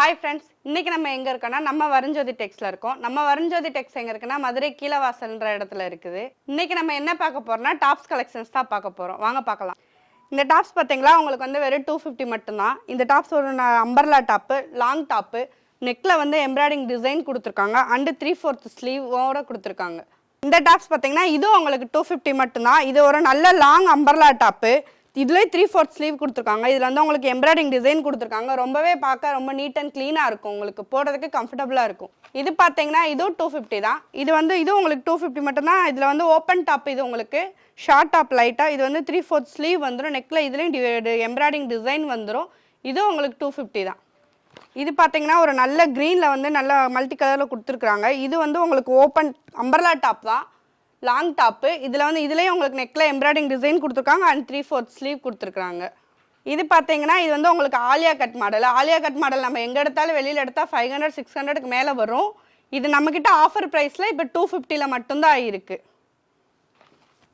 Hi friends இன்றைக்கி நம்ம எங்கே இருக்கோம்னா நம்ம வரஞ்சோதி டெக்ஸில் இருக்கோம். நம்ம வரஞ்சோதி டெக்ஸ் எங்கே இருக்குன்னா மதுரை கீழவாசல்ன்ற இடத்துல இருக்குது. இன்றைக்கி நம்ம என்ன பார்க்க போகிறோம்னா டாப்ஸ் கலெக்ஷன்ஸ் தான் பார்க்க போகிறோம் வாங்க பார்க்கலாம். இந்த டாப்ஸ் பார்த்தீங்களா உங்களுக்கு வந்து வெறும் டூ ஃபிஃப்டி மட்டும்தான். இந்த டாப்ஸ் ஒரு அம்பர்லா டாப்பு லாங் டாப்பு நெக்கில் வந்து எம்ப்ராய்டிங் டிசைன் கொடுத்துருக்காங்க. அண்டு த்ரீ ஃபோர்த் ஸ்லீவோட கொடுத்துருக்காங்க. இந்த டாப்ஸ் பார்த்தீங்கன்னா இதுவும் உங்களுக்கு டூ ஃபிஃப்டி மட்டும்தான். இது ஒரு நல்ல லாங் அம்பர்லா டாப்பு இதுலேயே த்ரீ ஃபோர்த் ஸ்லீவ் கொடுத்துருக்காங்க. இதில் வந்து உங்களுக்கு எம்ப்ராய்டிங் டிசைன் கொடுத்துருக்காங்க. ரொம்பவே பார்க்க ரொம்ப நீட் அண்ட் க்ளீனாக இருக்கும். உங்களுக்கு போடுறதுக்கு கம்ஃபர்டபுளாக இருக்கும். இது பார்த்தீங்கன்னா இதுவும் டூ ஃபிஃப்டி தான். இது வந்து இதுவும் உங்களுக்கு டூ ஃபிஃப்டி மட்டும்தான். இதில் வந்து ஓப்பன் டாப் இது உங்களுக்கு ஷார்ட் டாப் லைட்டாக இது வந்து த்ரீ ஃபோர்த் ஸ்லீவ் வந்துடும் நெக்கில் இதுலேயும் எம்ப்ராய்டிங் டிசைன் வந்துடும் இதுவும் உங்களுக்கு டூ ஃபிஃப்டி தான். இது பார்த்தீங்கன்னா ஒரு நல்ல க்ரீனில் வந்து நல்ல மல்டி கலரில் கொடுத்துருக்குறாங்க. இது வந்து உங்களுக்கு ஓப்பன் அம்பர்லா டாப் தான். லாங் டாப்பு இதில் வந்து இதுலேயும் உங்களுக்கு நெக்கில் எம்ப்ராய்டிங் டிசைன் கொடுத்துருக்காங்க அண்ட் த்ரீ ஃபோர்த் ஸ்லீவ் கொடுத்துருக்காங்க இது பார்த்தீங்கன்னா இது வந்து உங்களுக்கு Alia cut model Alia cut model நம்ம எங்கே எடுத்தாலும் வெளியில் எடுத்தால் ஃபைவ் ஹண்ட்ரட் சிக்ஸ் ஹண்ட்ரடுக்கு மேலே வரும். இது நம்மக்கிட்ட ஆஃபர் ப்ரைஸில் இப்போ டூ ஃபிஃப்டியில் மட்டும்தான் இருக்குது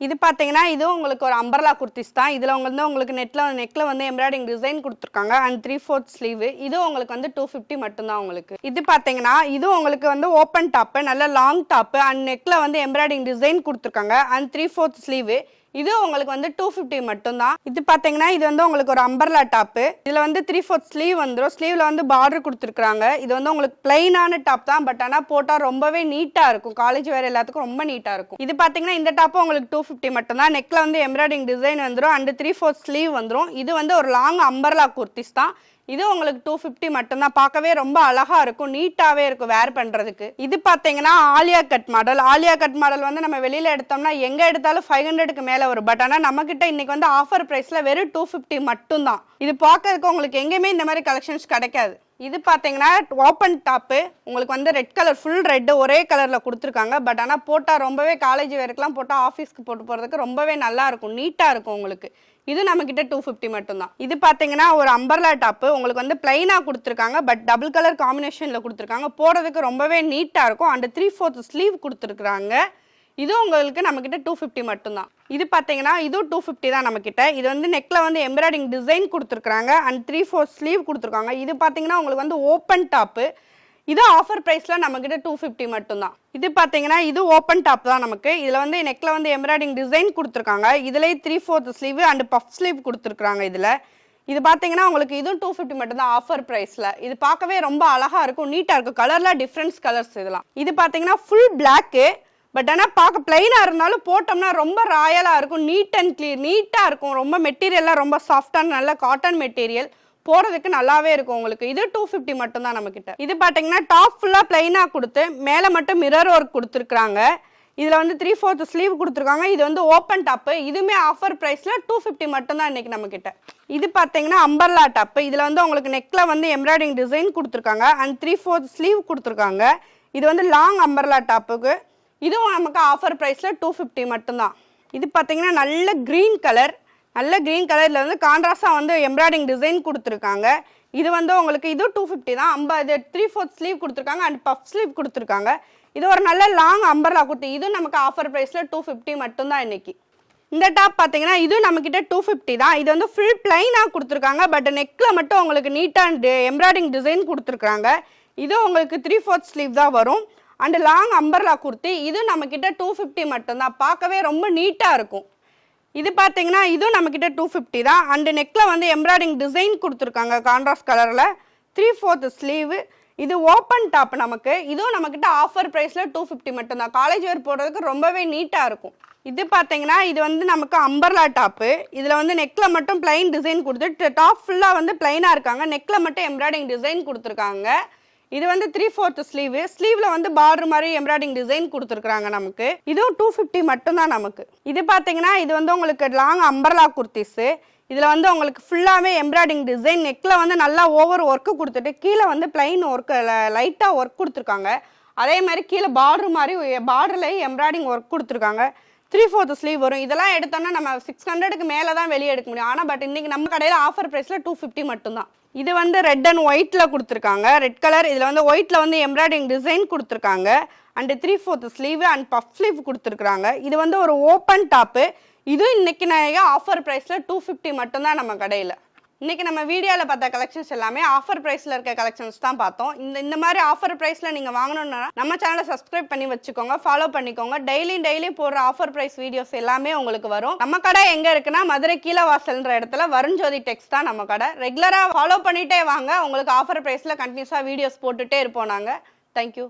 இது பார்த்தீங்கன்னா இதுவும் உங்களுக்கு ஒரு அம்பர்லா குர்த்திஸ் தான். இதில் வந்து உங்களுக்கு நெட்டில் நெக்கில் வந்து எம்ப்ராய்டிங் டிசைன் கொடுத்துருக்காங்க. அண்ட் த்ரீ ஃபோர்த் ஸ்லீவ் இது உங்களுக்கு வந்து டூ ஃபிஃப்டி மட்டும்தான் உங்களுக்கு. இது பார்த்தீங்கன்னா இது உங்களுக்கு வந்து ஓப்பன் டாப்பு நல்ல லாங் டாப்பு அண்ட் நெக்கில் வந்து எம்ப்ராய்டிங் டிசைன் கொடுத்துருக்காங்க. அண்ட் த்ரீ ஃபோர்த் ஸ்லீவ் இது உங்களுக்கு வந்து டூ ஃபிஃப்டி மட்டும்தான். இது பார்த்தீங்கன்னா இது வந்து உங்களுக்கு ஒரு அம்பர்லா டாப்பு இதில் வந்து த்ரீ ஃபோர்த் ஸ்லீவ் வந்துடும் ஸ்லீவில் வந்து பார்டர் கொடுத்துருக்குறாங்க. இது வந்து உங்களுக்கு பிளைனான டாப் தான். பட் ஆனால் போட்டால் ரொம்பவே நீட்டாக இருக்கும். காலேஜ் வேறு எல்லாத்துக்கும் ரொம்ப நீட்டாக இருக்கும். இது பார்த்தீங்கன்னா இந்த டாப்பும் உங்களுக்கு டூ ஃபிஃப்டி மட்டும்தான். நெக்கில் வந்து எம்ப்ராய்டிங் டிசைன் வந்துடும் அண்ட் த்ரீ ஃபோர்த் ஸ்லீவ் வந்துடும் இது வந்து ஒரு லாங் அம்பர்லா குர்த்திஸ் தான். இது உங்களுக்கு டூ ஃபிஃப்டி மட்டும்தான். பார்க்கவே ரொம்ப அழகாக இருக்கும். நீட்டாகவே இருக்கும் வேர் பண்ணுறதுக்கு இது பார்த்தீங்கன்னா Alia cut model Alia cut model வந்து நம்ம வெளியில் எடுத்தோம்னா எங்கே எடுத்தாலும் ஃபைவ் ஹண்ட்ரடுக்கு மேலே வரும். பட் ஆனால் நம்மக்கிட்ட இன்றைக்கி வந்து ஆஃபர் ப்ரைஸில் வெறும் டூ ஃபிஃப்டி மட்டும்தான். இது பார்க்கறதுக்கு உங்களுக்கு எங்கேயுமே இந்த மாதிரி கலெக்ஷன்ஸ் கிடைக்காது. இது பார்த்தீங்கன்னா ஓப்பன் டாப்பு உங்களுக்கு வந்து ரெட் கலர் ஃபுல் ரெட்டு ஒரே கலரில் கொடுத்துருக்காங்க. பட் ஆனால் போட்டால் ரொம்பவே காலேஜ் வேருக்குலாம் போட்டால் ஆஃபீஸ்க்கு போட்டு போகிறதுக்கு ரொம்பவே நல்லா இருக்கும். நீட்டாக இருக்கும் உங்களுக்கு. இது நம்மக்கிட்ட டூ ஃபிஃப்டி மட்டும்தான். இது பார்த்தீங்கன்னா ஒரு அம்பர்லா டாப்பு உங்களுக்கு வந்து பிளைனாக கொடுத்துருக்காங்க. பட் டபுள் கலர் காம்பினேஷனில் கொடுத்துருக்காங்க. போடுறதுக்கு ரொம்பவே நீட்டாக இருக்கும். அண்ட் த்ரீ ஃபோர்த் ஸ்லீவ் கொடுத்துருக்குறாங்க. இது உங்களுக்கு நம்மக்கிட்ட டூ ஃபிஃப்டி மட்டும்தான். இது பார்த்தீங்கன்னா இதுவும் டூ ஃபிஃப்டி தான் நம்மக்கிட்ட இது வந்து நெக்கில் வந்து எம்ப்ராய்டிங் டிசைன் கொடுத்துருக்காங்க அண்ட் த்ரீ ஃபோர் ஸ்லீவ் கொடுத்துருக்காங்க. இது பார்த்தீங்கன்னா உங்களுக்கு வந்து ஓப்பன் டாப்பு இது ஆஃபர் ப்ரைஸில் நம்மக்கிட்ட டூ ஃபிஃப்டி மட்டும்தான். இது பார்த்தீங்கன்னா இது ஓப்பன் டாப் தான் நமக்கு. இதில் வந்து நெக்கில் வந்து எம்ப்ராய்டிங் டிசைன் கொடுத்துருக்காங்க. இதுலேயே three fourth sleeve and puff sleeve கொடுத்துருக்காங்க இதில். இது பார்த்தீங்கன்னா உங்களுக்கு இதுவும் டூ ஃபிஃப்டி மட்டும்தான் ஆஃபர் ப்ரைஸில் இது பார்க்கவே ரொம்ப அழகாக இருக்கும். நீட்டாக இருக்கும். கலரில் டிஃப்ரெண்ட்ஸ் கலர்ஸ் இதெல்லாம். இது பார்த்தீங்கன்னா ஃபுல் பிளாக்கு பட் ஆனால் பார்க்க பிளைனாக இருந்தாலும் போட்டோம்னா ரொம்ப ராயலாக இருக்கும். நீட் அண்ட் க்ளீன் நீட்டாக இருக்கும். ரொம்ப மெட்டீரியல்லாம் ரொம்ப சாஃப்டான நல்ல காட்டன் மெட்டீரியல் போகிறதுக்கு நல்லாவே இருக்கும் உங்களுக்கு. இது டூ ஃபிஃப்டி மட்டும்தான் நம்மக்கிட்ட இது பார்த்தீங்கன்னா டாப் ஃபுல்லாக பிளைனாக கொடுத்து மேலே மட்டும் மிரர் ஒர்க் கொடுத்துருக்குறாங்க. இதில் வந்து த்ரீ ஃபோர்த் ஸ்லீவ் கொடுத்துருக்காங்க. இது வந்து ஓப்பன் டாப்பு இதுவுமே ஆஃபர் ப்ரைஸில் டூ ஃபிஃப்டி மட்டும்தான் இன்றைக்கி நம்மக்கிட்ட இது பார்த்தீங்கன்னா அம்பர்லா டாப்பு இதில் வந்து உங்களுக்கு நெக்கில் வந்து எம்ப்ராய்டிங் டிசைன் கொடுத்துருக்காங்க. அண்ட் த்ரீ ஃபோர்த் ஸ்லீவ் கொடுத்துருக்காங்க. இது வந்து லாங் அம்பர்லா டாப்புக்கு இதுவும் நமக்கு ஆஃபர் ப்ரைஸில் டூ ஃபிஃப்டி மட்டும்தான். இது பார்த்தீங்கன்னா நல்ல க்ரீன் கலர் நல்ல க்ரீன் கலரில் வந்து கான்ட்ராஸ்டாக வந்து எம்ப்ராய்டிங் டிசைன் கொடுத்துருக்காங்க. இது வந்து உங்களுக்கு இது டூ ஃபிஃப்டி தான். ஐம்பது இது த்ரீ ஃபோர்த் ஸ்லீவ் கொடுத்துருக்காங்க அண்ட் பஃப் ஸ்லீவ் கொடுத்துருக்காங்க. இது ஒரு நல்ல லாங் அம்பர்லா கொடுத்து இது நமக்கு ஆஃபர் ப்ரைஸில் டூ ஃபிஃப்டி மட்டும்தான் இன்றைக்கி இந்த டாப் பார்த்தீங்கன்னா இது நம்மக்கிட்ட டூ ஃபிஃப்டி தான். இது வந்து ஃபுல் பிளைனாக கொடுத்துருக்காங்க. பட் நெக்கில் மட்டும் உங்களுக்கு நீட்டாக எம்ப்ராய்டிங் டிசைன் கொடுத்துருக்காங்க. இது உங்களுக்கு த்ரீ ஃபோர்த் ஸ்லீவ் தான் வரும். அண்டு லாங் அம்பர்லா குர்த்தி இது நம்மக்கிட்ட டூ ஃபிஃப்டி மட்டும்தான் பார்க்கவே ரொம்ப நீட்டாக இருக்கும் இது பார்த்தீங்கன்னா இதுவும் நம்மக்கிட்ட டூ ஃபிஃப்டி தான் அண்டு நெக்கில் வந்து எம்ப்ராய்டிங் டிசைன் கொடுத்துருக்காங்க கான்ட்ராஸ்ட் கலரில் த்ரீ ஃபோர்த் ஸ்லீவு இது ஓப்பன் டாப் நமக்கு இதுவும் நம்மக்கிட்ட ஆஃபர் ப்ரைஸில் டூ ஃபிஃப்டி மட்டும்தான் காலேஜ் வேர் போடுறதுக்கு ரொம்பவே நீட்டாக இருக்கும் இது பார்த்தீங்கன்னா இது வந்து நமக்கு அம்பர்லா டாப்பு இதில் வந்து நெக்கில் மட்டும் பிளைன் டிசைன் கொடுத்து டாப் ஃபுல்லாக வந்து பிளைனாக இருக்காங்க நெக்கில் மட்டும் எம்ப்ராய்டிங் டிசைன் கொடுத்துருக்காங்க இது வந்து த்ரீ ஃபோர்த் ஸ்லீவ் ஸ்லீவ்ல வந்து பார்டர் மாதிரி எம்ப்ராய்டிங் டிசைன் கொடுத்துருக்காங்க நமக்கு. இதுவும் டூ ஃபிஃப்டி மட்டும்தான் நமக்கு. இது பார்த்தீங்கன்னா இது வந்து உங்களுக்கு லாங் அம்பர்லா குர்த்திஸு இதில் வந்து உங்களுக்கு ஃபுல்லாகவே எம்ப்ராய்டிங் டிசைன் நெக்கில் வந்து நல்லா ஓவர் ஒர்க்கு கொடுத்துட்டு கீழே வந்து பிளைன் ஒர்க்கு லைட்டாக ஒர்க் கொடுத்துருக்காங்க. அதே மாதிரி கீழே பார்டர் மாதிரி பார்டர்லேயும் எம்ப்ராய்டிங் ஒர்க் கொடுத்துருக்காங்க. த்ரீ ஃபோர்த் ஸ்லீவ் வரும். இதெல்லாம் எடுத்தோம்னா நம்ம சிக்ஸ் ஹண்ட்ரடுக்கு மேலே தான் வெளியே எடுக்க முடியும். ஆனால் பட் இன்றைக்கி நம்ம கடையில் ஆஃபர் ப்ரைஸில் டூ ஃபிஃப்டி மட்டும்தான். இது வந்து ரெட் அண்ட் ஒயிட்டில் கொடுத்துருக்காங்க. ரெட் கலர் இதில் வந்து ஒயிட்டில் வந்து எம்ப்ராய்டிங் டிசைன் கொடுத்துருக்காங்க. And three fourth sleeve and puff sleeve கொடுத்துருக்குறாங்க. இது வந்து ஒரு ஓப்பன் டாப்பு இதுவும் இன்னைக்கு நிறைய ஆஃபர் ப்ரைஸில் டூ ஃபிஃப்டி மட்டும்தான் நம்ம கடையில். இன்றைக்கி நம்ம வீடியோவில் பார்த்த கலெக்ஷன்ஸ் எல்லாமே ஆஃபர் ப்ரைஸில் இருக்க கலெக்ஷன்ஸ் தான் பார்த்தோம். இந்த இந்த மாதிரி ஆஃபர் ப்ரைஸில் நீங்கள் வாங்கணும்னா நம்ம சேனலை சப்ஸ்கிரைப் பண்ணி வச்சுக்கோங்க ஃபாலோ பண்ணிக்கோங்க. டெய்லியும் டெய்லியும் போடுற ஆஃபர் ப்ரைஸ் வீடியோஸ் எல்லாமே உங்களுக்கு வரும். நம்ம கடை எங்கே இருக்குன்னா மதுரை கீழே வாசல்ன்ற இடத்துல வருண்ஜோதி டெக்ஸ் தான் நம்ம கடை. ரெகுலராக ஃபாலோ பண்ணிகிட்டே வாங்க. உங்களுக்கு ஆஃபர் ப்ரைஸில் கண்டினியூஸாக வீடியோஸ் போட்டுகிட்டே இருப்போம் நாங்கள் தேங்க்யூ